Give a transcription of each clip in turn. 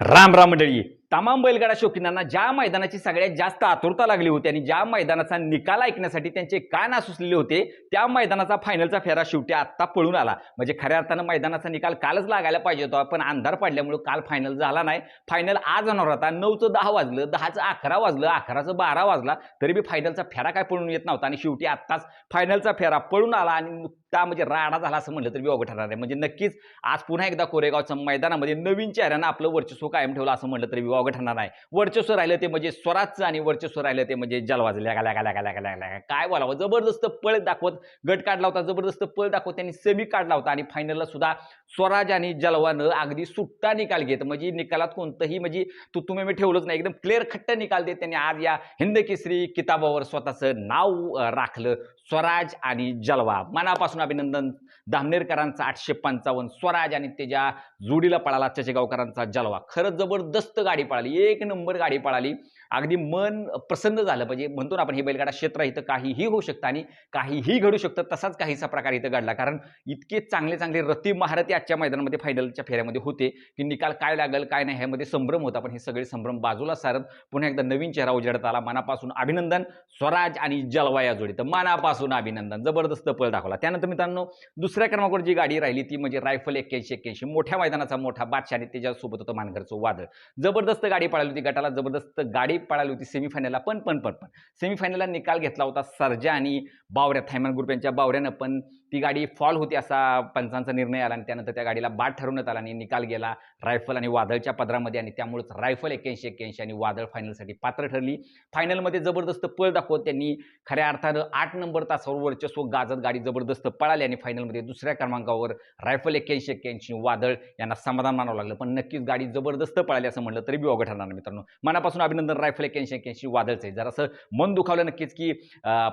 राम राम मंडळी. तमाम बैलगाडा शौकीनांना ज्या मैदानाची सगळ्यात जास्त आतुरता लागली होती आणि ज्या मैदानाचा निकाल ऐकण्यासाठी त्यांचे कान सुचलेले होते त्या मैदानाचा फायनलचा फेरा शेवटी आत्ता पळून आला. म्हणजे खऱ्या अर्थानं मैदानाचा निकाल कालच लागायला पाहिजे होता पण अंधार पडल्यामुळे काल फायनल झाला नाही. फायनल आज होणार होता. नऊचं दहा वाजलं दहाचं अकरा वाजलं अकराचं बारा वाजला तरी बी फायनलचा फेरा काय पळून येत नव्हता आणि शेवटी आत्ताच फायनलचा फेरा पळून आला आणि का म्हणजे राडा झाला असं म्हटलं तरी बी ठरणार आहे. म्हणजे नक्कीच आज पुन्हा एकदा कोरेगावच्या मैदानामध्ये नवीन चेहऱ्यानं आपलं वर्चस्व कायम ठेवलं असं म्हटलं तरी विवाह ठरणार आहे वर्चस्व राहिलं ते म्हणजे स्वराजचं आणि वर्चस्व राहिलं ते म्हणजे जलवाज. लॅगा लॅगा काय बोलावं? जबरदस्त पळ दाखवत गट काढला होता जबरदस्त पळ दाखवत त्यांनी सेमी काढला होता आणि फायनलला सुद्धा स्वराज आणि जलवानं अगदी सुट्टा निकाल घेत. म्हणजे निकालात कोणतंही म्हणजे तू तुम्ही मी ठेवलंच नाही. एकदम क्लिअर खट्ट निकाल देत त्यांनी आज या हिंद केसरी किताबावर स्वतःचं नाव राखलं स्वराज आणि जलवा. मनापासून अभिनंदन. दामनेरकरांचा आठशे पंचावन्न स्वराज आणि त्याच्या जोडीला पळाला चचेगावकरांचा जलवा. खरंच जबरदस्त गाडी पळाली. एक नंबर गाडी पळाली. अगदी मन प्रसन्न झालं पाहिजे. म्हणतो ना आपण हे बैलगाडा क्षेत्र इथं काहीही होऊ शकतं आणि काहीही घडू शकतं तसाच काहीसा प्रकार इथं घडला. कारण इतके चांगले चांगले रती महारथी आजच्या मैदानामध्ये फायनलच्या फेऱ्यामध्ये होते की निकाल काय लागेल काय नाही ह्यामध्ये संभ्रम होता. पण हे सगळे संभ्रम बाजूला सारत पुन्हा एकदा नवीन चेहरा उजेडत आला. मनापासून अभिनंदन. स्वराज आणि जलवा या जोडी. तर मनापासून अभिनंदन. जबरदस्त पळ दाखवला. त्यानंतर मित्रांनो दुसऱ्या क्रमांकावर जी गाडी राहिली ती म्हणजे रायफल एक्क्याऐंशी एक्क्याऐंशी. मोठ्या मैदानाचा मोठा बादशाह आणि त्याच्यासोबत होतं मानगरचं वादळ. जबरदस्त गाडी पळाली होती गटाला. जबरदस्त गाडी पळाली होती सेमीफायनलला पण पण पण पण. सेमीफायनलला निकाल घेतला होता सर्जा आणि बावऱ्या थायमन ग्रुप यांच्या बावऱ्यानं. पण ती गाडी फॉल होती असा पंचांचा निर्णय आला आणि त्यानंतर त्या गाडीला बाद ठरवण्यात आला आणि निकाल गेला. रायफल आणि वादळच्या पदरामध्ये आणि त्यामुळेच रायफल एक्क्याऐंशी एक्क्याऐंशी आणि वादळ फायनलसाठी पात्र ठरली. फायनलमध्ये जबरदस्त पळ दाखवत त्यांनी खऱ्या अर्थानं आठ नंबर तासावर वर्चस्व गाजत गाडी जबरदस्त पळाली आणि फायनलमध्ये दुसऱ्या क्रमांकावर रायफल एक्क्याऐंशी एक्क्याऐंशी वादळ यांना समाधान मानावं लागलं. पण नक्कीच गाडी जबरदस्त पळाली असं म्हटलं तरी बी अवघड ठरणार मित्रांनो. मनापासून अभिनंदन रायफल एक्क्याऐंशी एक्क्याऐंशी वादळचं आहे. जरासं मन दुखावलं नक्कीच की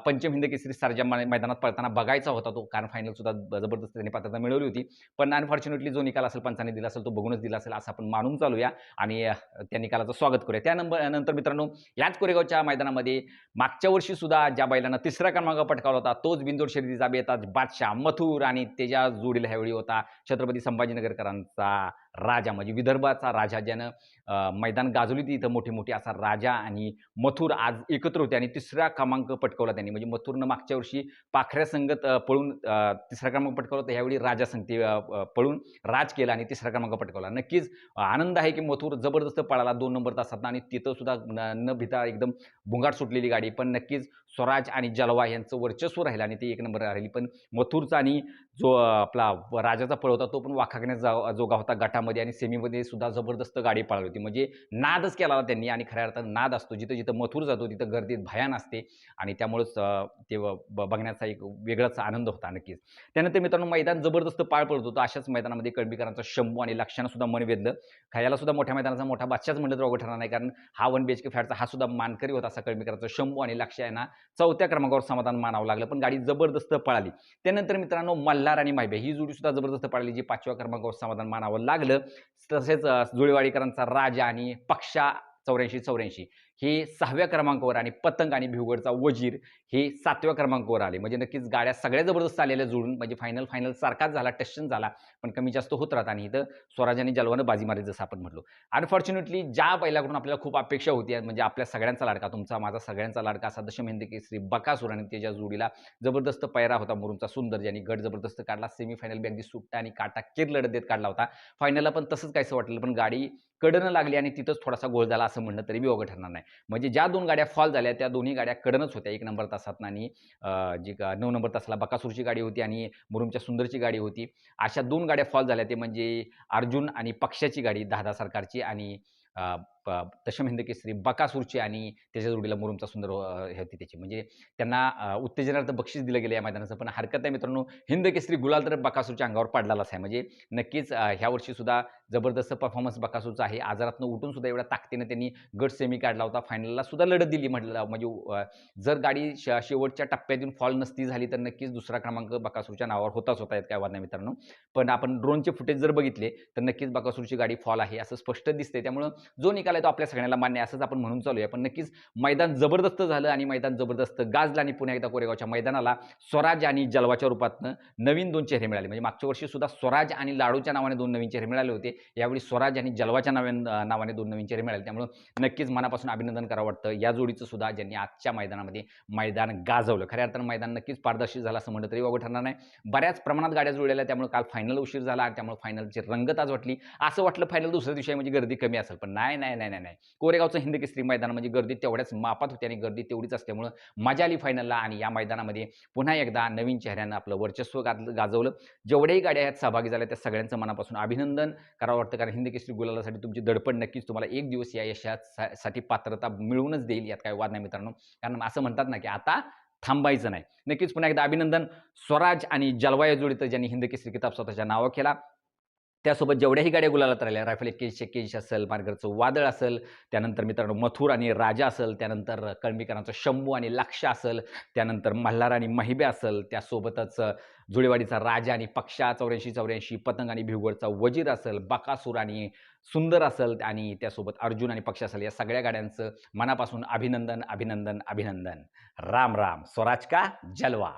पंचम हिंद केसरी सरजा मैदानात पळताना बघायचा होता तो. कारण फायनल सुद्धा जबरदस्त त्यांनी पात्रता मिळवली होती. पण अनफॉर्च्युनेटली जो निकाल असेल पंचाने दिला असेल तो बघूनच दिला असेल असं आपण मानून चालूया. आणि त्या निकालाचं स्वागत करूया. त्या नंबर नंतर मित्रांनो याच कोरेगावच्या मैदानामध्ये मागच्या वर्षी सुद्धा ज्या बैलांना तिसरा क्रमांक पटकावला होता तोच बिंदोड शर्यतीचा बेताज बादशाह मथुर आणि त्याच्या जोडीला ह्यावेळी होता छत्रपती संभाजीनगरकरांचा. राजा म्हणजे विदर्भाचा राजा ज्यानं मैदान गाजवली ती इथं मोठी मोठी असा राजा आणि मथुर आज एकत्र होते आणि तिसरा क्रमांक पटकवला त्यांनी. म्हणजे मथुरनं मागच्या वर्षी पाखऱ्या संगत पळून तिसरा क्रमांक पटकावला तर ह्यावेळी राजा संगती पळून राज केला आणि तिसरा क्रमांक पटकवला. नक्कीच आनंद आहे की मथुर जबरदस्त पळाला दोन नंबर तासात आणि तिथं सुद्धा न न भिता एकदम भुंगाट सुटलेली गाडी. पण नक्कीच स्वराज आणि जलवा यांचं वर्चस्व राहिलं आणि ते एक नंबर राहिली. पण मथुरचा आणि जो आपला राजाचा पळ होता तो पण वाखाकण्यात जा जोगा होता गटामध्ये आणि सेमीमध्ये सुद्धा जबरदस्त गाडी पाळली होती. म्हणजे नादच केला होता त्यांनी आणि खऱ्या अर्थानं नाद असतो. जिथं जिथं मथुर जातो तिथं गर्दीत भयान असते आणि त्यामुळंच ते ब- ब- बघण्याचा एक वेगळाच आनंद होता नक्कीच. त्यानंतर मित्रांनो मैदान जबरदस्त पाळ पडत होतं. अशाच मैदानामध्ये कळंबीकरांचा शंभू आणि लक्षानं सुद्धा मन वेधलं. खायला सुद्धा मोठ्या मैदानाचा मोठा बादशाच म्हणलं तर ठरणार नाही. कारण हा वन बी एच के फ्लॅटचा हा सुद्धा मानकरी होता असा कळंबीकरांचा शंभू आणि लक्ष यांना चौथ्या क्रमांकावर समाधान मानावं लागलं. पण गाडी जबरदस्त पळाली. त्यानंतर मित्रांनो मल्हार आणि मायबे ही जोडी सुद्धा जबरदस्त पळाली जी पाचव्या क्रमांकावर समाधान मानावं लागलं. तसेच जुळेवाडीकरांचा राजा आणि पक्षा चौऱ्याऐंशी चौऱ्याऐंशी. हे सहाव्या क्रमांकावर आणि पतंग आणि भिवगडचा वजीर हे सातव्या क्रमांकावर आले. म्हणजे नक्कीच गाड्या सगळ्या जबरदस्त आलेल्या जुळून म्हणजे फायनल फायनल सारखाच झाला टशन झाला पण कमी जास्त होत राहत आणि इथं स्वराज आणि जलवानं बाजी मारली जसं आपण म्हटलो. अनफॉर्च्युनेटली ज्या बैलाकडून आपल्याला खूप अपेक्षा होती म्हणजे आपल्या सगळ्यांचा लाडका तुमचा माझा सगळ्यांचा लाडका असा दशमेंद केसरी बकासूर आणि त्याच्या जोडीला जबरदस्त पैरा होता मुरुमचा सुंदर ज्यांनी गट जबरदस्त काढला सेमीफायनल बी अगदी सुट्टा आणि काटा केर लढत देत काढला होता. फायनलला पण तसंच काहीसं वाटलं पण गाडी कडनं लागली आणि तिथंच थोडासा गोल झाला असं म्हणणं तरी बी ठरणार नाही. म्हणजे ज्या दोन गाड्या फॉल झाल्या त्या दोन्ही गाड्या कडनच होत्या. एक नंबर तासात आणि जी का नऊ नंबर तासाला बकासूरची गाडी होती आणि मुरुमच्या सुंदरची गाडी होती. अशा दोन गाड्या फॉल झाल्या. ते म्हणजे अर्जुन आणि पक्षाची गाडी दहा सरकारची आणि दशमहिंद केसरी बकासूरची आणि त्याच्या जोडीला मुरुमचा सुंदर हे होती त्याची. म्हणजे त्यांना उत्तेजनार्थ बक्षीस दिलं गेलं या मैदानाचं. पण हरकत आहे मित्रांनो हिंद केसरी गुलाल तर बकासूरच्या अंगावर पडलाच आहे. म्हणजे नक्कीच ह्या वर्षी सुद्धा जबरदस्त परफॉर्मन्स बकासूरचा आहे. आजारातनं उठून सुद्धा एवढ्या ताकदीनं त्यांनी गट सेमी काढला होता. फायनलला सुद्धा लढत दिली म्हटलं म्हणजे जर गाडी श शेवटच्या टप्प्यातून फॉल नसती झाली तर नक्कीच दुसरा क्रमांक बकासूरच्या नावावर होताच होता येत काय वाद नाही मित्रांनो. पण आपण ड्रोनचे फुटेज जर बघितले तर नक्कीच बकासूरची गाडी फॉल आहे असं स्पष्ट दिसते त्यामुळं जो निकाल निकाल आहे तो आपल्या सगळ्यांना मान्य असंच आपण म्हणून चालू आहे पण नक्कीच मैदान जबरदस्त झालं आणि मैदान जबरदस्त गाजलं आणि पुन्हा एकदा कोरेगावच्या मैदानाला स्वराज आणि जलवाच्या रूपातनं नवीन दोन चेहरे मिळाले. म्हणजे मागच्या वर्षी सुद्धा स्वराज आणि लाडूच्या नावाने दोन नवीन चेहरे मिळाले होते. यावेळी स्वराज आणि जलवाच्या नावे नावाने दोन नवीन चेहरे मिळाले. त्यामुळं नक्कीच मनापासून अभिनंदन करावं वाटतं. या जोडीचं सुद्धा ज्यांनी आजच्या मैदानामध्ये मैदान गाजवलं. खऱ्या अर्थानं मैदान नक्कीच पारदर्शी झालं असं म्हणलं तरी वावं ठरणार नाही. बऱ्याच प्रमाणात गाड्या जुळलेल्या त्यामुळे काल फायनल उशीर झाला आणि त्यामुळे फायनलची रंगत आज वाटली. असं वाटलं फायनल दुसऱ्या दिवशी म्हणजे गर्दी कमी असेल. पण नाही नाही. नाही नाही नाही. कोरेगावचं हिंद केसरी मैदान म्हणजे गर्दी तेवढ्याच मापात होती आणि गर्दी तेवढीच असल्यामुळं मजा आली फायनलला आणि या मैदानामध्ये पुन्हा एकदा नवीन चेहऱ्यानं आपलं वर्चस्व गाज गाजवलं. जेवढ्याही गाड्या यात सहभागी झाल्या त्या सगळ्यांचं मनापासून अभिनंदन. करावं वाटतं कारण हिंद केसरी गुलालासाठी तुमची दडपण नक्कीच तुम्हाला एक दिवस या यशासाठी पात्रता मिळवूनच देईल यात काही वाद नाही मित्रांनो. कारण असं म्हणतात ना की आता थांबायचं नाही. नक्कीच पुन्हा एकदा अभिनंदन. स्वराज आणि जलवा या जोडीतं ज्यांनी हिंद केसरी किताब स्वतःच्या नावं केला त्यासोबत जेवढ्याही गाड्या गुलालात राहिल्या रायफल एक्केचाळीस एक्केचाळीस असेल मार्गरचं वादळ असेल त्यानंतर मित्रांनो मथुर आणि राजा असेल त्यानंतर कळंबीकरांचं शंभू आणि लक्ष असेल त्यानंतर मल्हार आणि महिबे असेल त्यासोबतच जुळेवाडीचा राजा आणि पक्षा चौऱ्याऐंशी चौऱ्याऐंशी पतंग आणि भिवगडचा वजीर असेल बकासूर आणि सुंदर असेल आणि त्यासोबत अर्जुन आणि पक्ष असेल या सगळ्या गाड्यांचं मनापासून अभिनंदन अभिनंदन अभिनंदन. राम राम. स्वराज का? जलवा.